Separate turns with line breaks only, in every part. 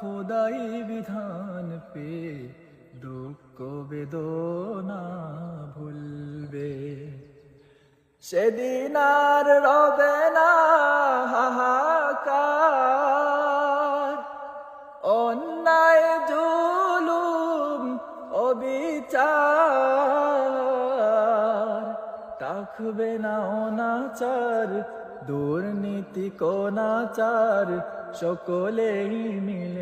খোদাই বিধান পে, দুঃখ বেদনা ভুলবে। সেদিন আর রবে না হাহাকার। অন্যায়, জুলুম, অবিচার। থাকবে না অনাচার, দুর্নীতি কোনাচার সকলেই মিলে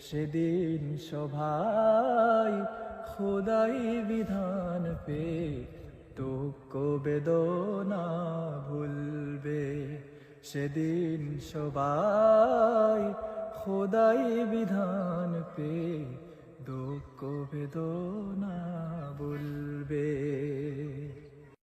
সেদিন সভাই খোদাই বিধান পে দুঃখ বেদনা ভুলবে। সেদিন সবাই খোদাই বিধান পে দুঃখ বেদনা